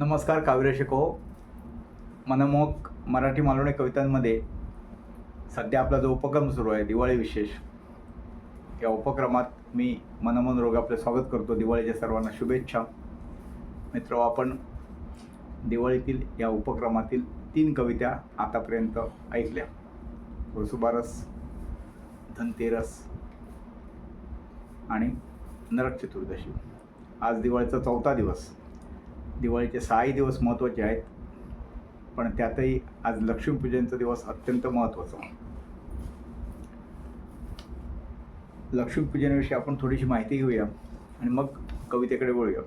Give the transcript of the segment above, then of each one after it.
नमस्कार काव्य शिको मनमोहक मराठी मालवणी कवितांमध्ये सध्या आपला जो उपक्रम सुरू आहे दिवाळी विशेष या उपक्रमात मी मनमोहन रोग आपले स्वागत करतो. दिवाळीच्या सर्वांना शुभेच्छा. मित्र आपण दिवाळीतील या उपक्रमातील तीन कविता आतापर्यंत ऐकल्या. वसुबारस धनतेरस आणि नरक चतुर्दशी. आज दिवाळीचा चौथा दिवस. दिवाळीचे सहाही दिवस महत्त्वाचे आहेत. पण त्यातही आज लक्ष्मीपूजनचा दिवस अत्यंत महत्त्वाचा लक्ष्मीपूजनाविषयी आपण थोडीशी माहिती घेऊया आणि मग कवितेकडे वळूया.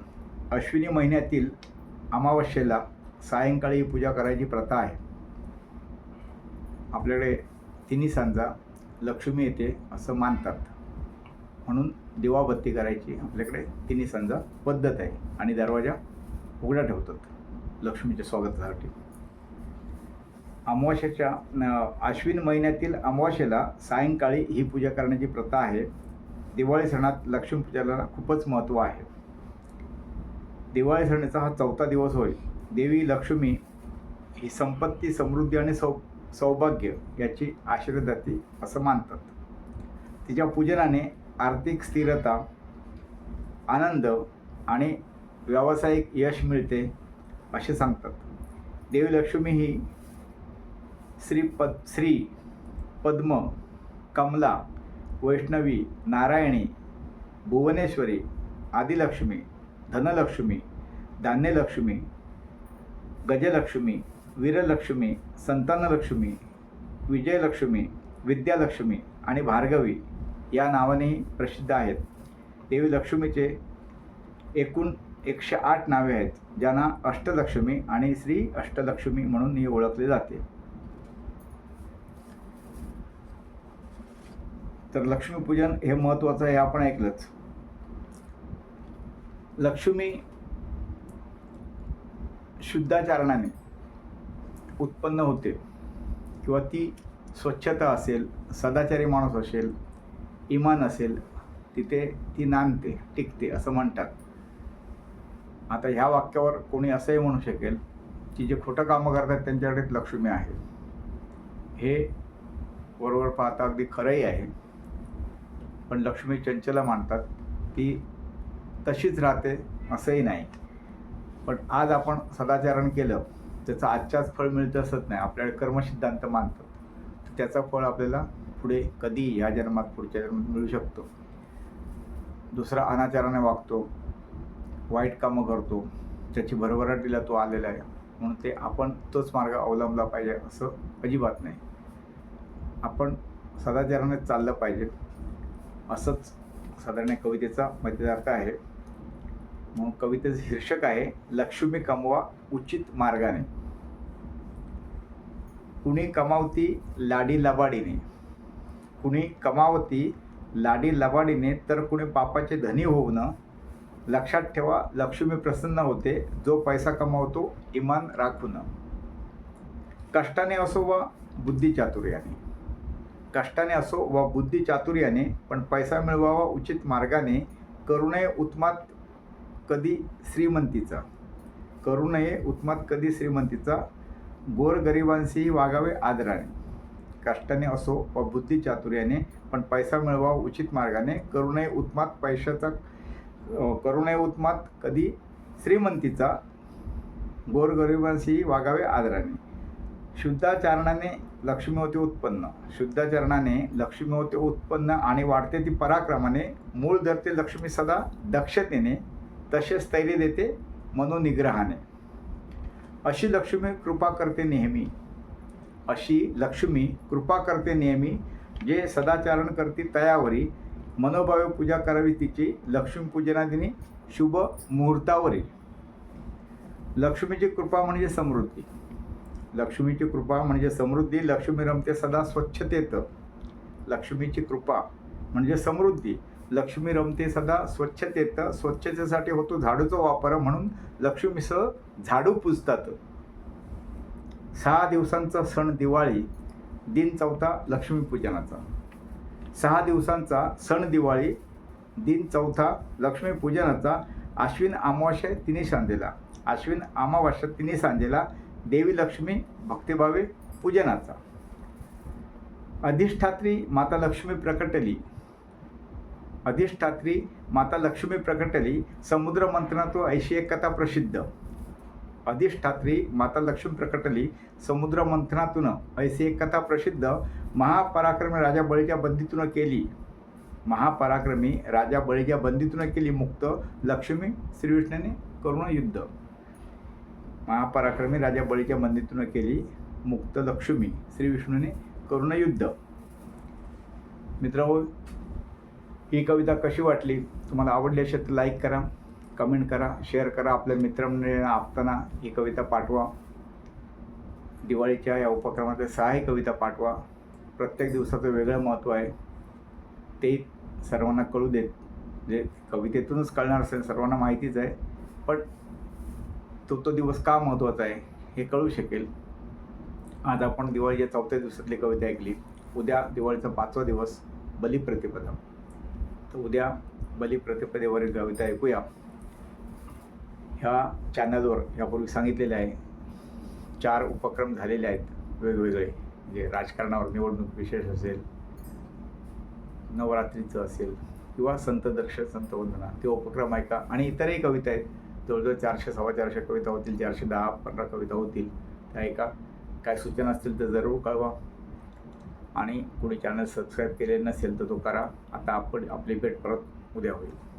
अश्विनी महिन्यातील अमावस्येला सायंकाळी पूजा करायची प्रथा आहे. आपल्याकडे तिन्ही सांजा लक्ष्मी येते असं मानतात. म्हणून दिवाबत्ती करायची आपल्याकडे तिन्ही सांजा पद्धत आहे आणि दरवाजा उघडा ठेवतात. लक्ष्मीच्या स्वागतासाठी अमावास्याच्या न- आश्विन महिन्यातील अमावास्येला सायंकाळी ही पूजा करण्याची प्रथा आहे. दिवाळी सणात लक्ष्मीपूजेला खूपच महत्त्व आहे. दिवाळी सणाचा हा चौथा दिवस होय. देवी लक्ष्मी ही संपत्ती समृद्धी आणि सौ सौभाग्य याची आशीर्वादाती असं मानतात. तिच्या पूजनाने आर्थिक स्थिरता आनंद आणि व्यावसायिक यश मिळते असे सांगतात. देवलक्ष्मी ही श्री पद श्री पद्म कमला वैष्णवी नारायणी भुवनेश्वरी आदिलक्ष्मी धनलक्ष्मी धान्यलक्ष्मी गजलक्ष्मी वीरलक्ष्मी संतानलक्ष्मी विजयलक्ष्मी विद्यालक्ष्मी आणि भार्गवी या नावाने प्रसिद्ध आहेत. देवी लक्ष्मीचे एकूण एकशे आठ नावे आहेत ज्यांना अष्टलक्ष्मी आणि श्री अष्टलक्ष्मी म्हणून ओळखले जाते. तर लक्ष्मीपूजन हे महत्त्वाचं आहे आपण ऐकलंच. लक्ष्मी शुद्धाचरणाने उत्पन्न होते किंवा ती स्वच्छता असेल सदाचारी माणूस असेल इमान असेल तिथे ती नांदते टिकते असं म्हणतात. आता ह्या वाक्यावर कोणी असंही म्हणू शकेल की जे खोटं कामं करतात त्यांच्याकडे लक्ष्मी आहे. हे बरोबर पाहता अगदी खरंही आहे. पण लक्ष्मी चंचला मानतात ती तशीच राहते असंही नाही. पण आज आपण सदाचरण केलं त्याचं आजच्याच फळ मिळतं असत नाही. आपल्याकडे कर्मसिद्धांत मानतात. तर त्याचं फळ आपल्याला पुढे कधी या जन्मात पुढच्या जन्मात मिळू शकतो. दुसरा अनाचाराने वागतो. वाईट कामं करतो त्याची भरभराटीला तो आलेला आहे. म्हणून ते आपण तोच मार्ग अवलंबला पाहिजे असं अजिबात नाही. आपण सदाचाराने चाललं पाहिजे. असंच साधारण कवितेचा मध्यदार्थ आहे. म्हणून कवितेचं शीर्षक आहे लक्ष्मी कमवा उचित मार्गाने. कुणी कमावती लाडी लबाडीने. कुणी कमावती लाडी लबाडीने तर कुणी पापाचे धनी होऊन लक्षात ठेवा लक्ष्मी प्रसन्न होते. जो पैसा कमावतो इमान राखून कष्टाने असो वा बुद्धिचातुर्याने कष्टाने असो वा बुद्धिचातुर्याने पण पैसा मिळवावा उचित मार्गाने करू नये उत्मात कधी श्रीमंतीचा. करू नये उत्मात कधी श्रीमंतीचा. गोरगरिबांशीही वागावे आदराने. कष्टाने असो वा बुद्धिचातुर्याने पण पैसा मिळवावा उचित मार्गाने करू नये उत्मात पैशाचा करुणे उत्मात कधी श्रीमंतीचा गोरगरिबांशी वागावे आदराने. शुद्धाचरणाने लक्ष्मी होते उत्पन्न. शुद्धाचरणाने लक्ष्मी होते उत्पन्न आणि वाढते ती पराक्रमाने मूळ धरते लक्ष्मी सदा दक्षतेने तसेच स्थैर्य देते मनोनिग्रहाने. अशी लक्ष्मी कृपा करते नेहमी. अशी लक्ष्मी कृपा करते नेहमी जे सदाचरण करते तयावरी मनोभावे पूजा करावी तिची लक्ष्मीपूजनादिनी शुभ मुहूर्तावरी लक्ष्मीची कृपा म्हणजे समृद्धी. लक्ष्मीची कृपा म्हणजे समृद्धी. लक्ष्मी रमते सदा स्वच्छतेत. लक्ष्मीची कृपा म्हणजे समृद्धी. लक्ष्मी रमते सदा स्वच्छतेत. स्वच्छतेसाठी होतो झाडूचा वापर म्हणून लक्ष्मीसह झाडू पुजतात. सहा दिवसांचा सण दिवाळी दिन चौथा लक्ष्मीपूजनाचा सहा दिवसांचा सण दिवाळी दिन चौथा लक्ष्मीपूजनाचा आश्विन अमावास्या तिने सांजेला. अश्विन अमावास्या तिने सांजेला देवी लक्ष्मी भक्तिभावे पूजनाचा. अधिष्ठात्री माता लक्ष्मी प्रकटली. अधिष्ठात्री माता लक्ष्मी प्रकटली. समुद्र मंथनातो ऐशी एक कथा प्रसिद्ध. अधिष्ठात्री माता लक्ष्मी प्रकटली समुद्र मंथनातून. एक कथा प्रसिद्ध महापराक्रमी राजा बळीच्या बंदीतून केली. महापराक्रमी राजा बळीच्या बंदीतून केली मुक्त लक्ष्मी श्रीविष्णूने करुण युद्ध. महापराक्रमी राजा बळीच्या बंदीतून केली मुक्त लक्ष्मी श्रीविष्णूने करुण युद्ध. मित्रांनो ही कविता कशी वाटली? तुम्हाला आवडली असेल तर लाईक करा. कमेंट करा शेअर करा. आपल्या मित्रमंडळींना आपताना ही कविता पाठवा. दिवाळीच्या या उपक्रमातील सहाही कविता पाठवा. प्रत्येक दिवसाचं वेगळं महत्त्व आहे. ते सर्वांना कळू देत जे कवितेतूनच कळणार असेल सर्वांना माहितीच आहे. पण तो तो दिवस का महत्त्वाचा आहे हे कळू शकेल. आज आपण दिवाळीच्या चौथ्या दिवसातली कविता ऐकली. उद्या दिवाळीचा पाचवा दिवस बलिप्रतिपदा. तर उद्या बलिप्रतिपदेवरील कविता ऐकूया. ह्या चॅनलवर यापूर्वी सांगितलेले आहे. चार उपक्रम झालेले आहेत वेगवेगळे. जे राजकारणावर निवडणूक विशेष असेल नवरात्रीचं असेल किंवा संत दर्शन संत वंदना ते उपक्रम ऐका आणि इतरही कविता आहेत. जवळजवळ चारशे सव्वा चारशे कविता होतील चारशे दहा पंधरा कविता होतील. त्या ऐका काय सूचना असतील तर जरूर कळवा. आणि कुणी चॅनल सबस्क्राईब केले नसेल तर तो करा. आता आपण आपली भेट परत उद्या होईल.